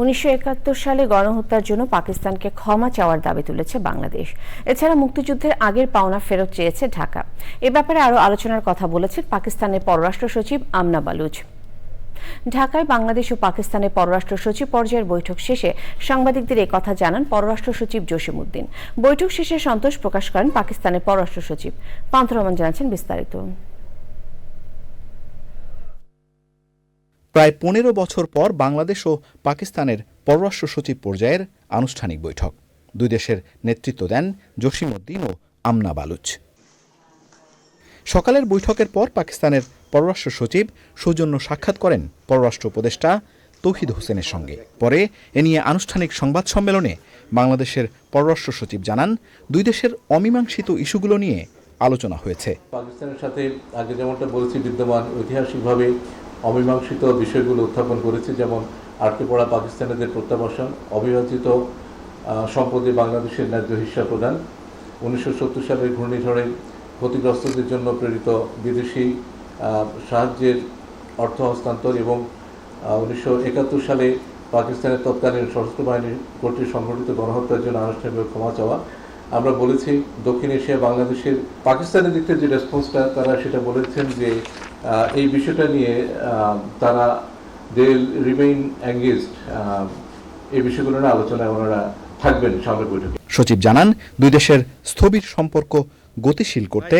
উনিশশো একাত্তর সালে গণহত্যার জন্য পাকিস্তানকে ক্ষমা চাওয়ার দাবি তুলেছে বাংলাদেশ। এছাড়া মুক্তিযুদ্ধের আগের পাওনা ফেরত চেয়েছে ঢাকা। এ ব্যাপারে আরও আলোচনার কথা বলেছেন পাকিস্তানের পররাষ্ট্র সচিব আমনা বালুচ। ঢাকায় বাংলাদেশ ও পাকিস্তানের পররাষ্ট্র সচিব পর্যায়ের বৈঠক শেষে সাংবাদিকদের কথা জানান পররাষ্ট্র সচিব জসিমউদ্দিন। বৈঠক শেষে সন্তোষ প্রকাশ করেন পাকিস্তানের পররাষ্ট্র সচিব। পান্থ রহমান জানাচ্ছেন বিস্তারিত। প্রায় পনেরো বছর পর বাংলাদেশ ও পাকিস্তানের পররাষ্ট্র সচিব পর্যায়ের আনুষ্ঠানিক বৈঠক। দুই দেশের নেতৃত্ব দেন জসিমউদ্দিন ও আমনা বালুচ। সকালের বৈঠকের পর পাকিস্তানের পররাষ্ট্র সচিব সৌজন্য সাক্ষাৎ করেন পররাষ্ট্র উপদেষ্টা তৌহিদ হোসেনের সঙ্গে। পরে এ নিয়ে আনুষ্ঠানিক সংবাদ সম্মেলনে বাংলাদেশের পররাষ্ট্র সচিব জানান, দুই দেশের অমীমাংসিত ইস্যুগুলো নিয়ে আলোচনা হয়েছে। পাকিস্তানের সাথে আগে যেমনটা বলেছি বিদ্যমান ঐতিহাসিকভাবে অমীমাংসিত বিষয়গুলো উত্থাপন করেছে, যেমন আটকে পড়া পাকিস্তানিদের প্রত্যাবাসন, অবিভাজিত সম্পদে বাংলাদেশের ন্যায্য হিস্সা প্রদান, উনিশশো সত্তর সালের ঘূর্ণিঝড়ে ক্ষতিগ্রস্তদের জন্য প্রেরিত বিদেশি সাহায্যের অর্থ হস্তান্তর এবং উনিশশো একাত্তর সালে পাকিস্তানের তৎকালীন সশস্ত্র বাহিনী কর্তৃক সংঘটিত গণহত্যার জন্য আনুষ্ঠানিকভাবে ক্ষমা চাওয়া। আমরা বলেছি দক্ষিণ এশিয়া, বাংলাদেশের পাকিস্তানের দিক থেকে যে রেসপন্সটা তারা সেটা বলেছেন যে এই বিষয়টা নিয়ে তারা দে রিমেইন অ্যাঙ্গেজড এই বিষয়গুলো নিয়ে আলোচনায় ওনারা থাকবেন সামনের বৈঠকে। সচিব জানান দুই দেশের স্থবির সম্পর্ক গতিশীল করতে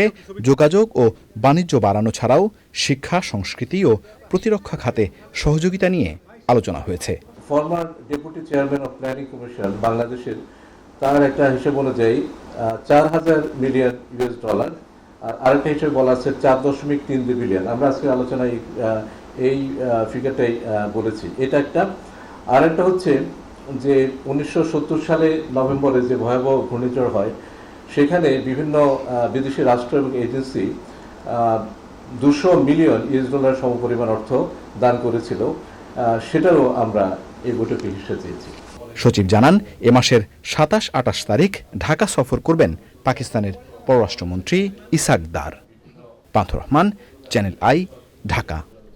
যোগাযোগ ও বাণিজ্য বাড়ানো ছাড়াও শিক্ষা সংস্কৃতি ও প্রতিরক্ষা খাতে সহযোগিতা নিয়ে আলোচনা হয়েছে। Former deputy chairman of planning commission বাংলাদেশের তার একটা হিসেব অনুযায়ী চার হাজার মিলিয়ন ইউএস ডলার আরেকটা হিসেবে বলা আছে চার দশমিক তিন দুই বিলিয়ন আমরা আজকে আলোচনায় এই ফিগারটাই বলেছি। এটা একটা। আরেকটা হচ্ছে যে উনিশশো সত্তর সালে নভেম্বরে যে ভয়াবহ ঘূর্ণিঝড় হয়, সেখানে বিভিন্ন বিদেশি রাষ্ট্র এবং এজেন্সি দুশো মিলিয়ন ইউএস ডলার সমপরিমাণ অর্থ দান করেছিল। সেটারও আমরা এই বৈঠকে হিসেবে চেয়েছি সচিব জানান, এ মাসের সাতাশ আটাশ তারিখ ঢাকা সফর করবেন পাকিস্তানের পররাষ্ট্রমন্ত্রী ইসাক দার। Pantho Rahman channel I Dhaka.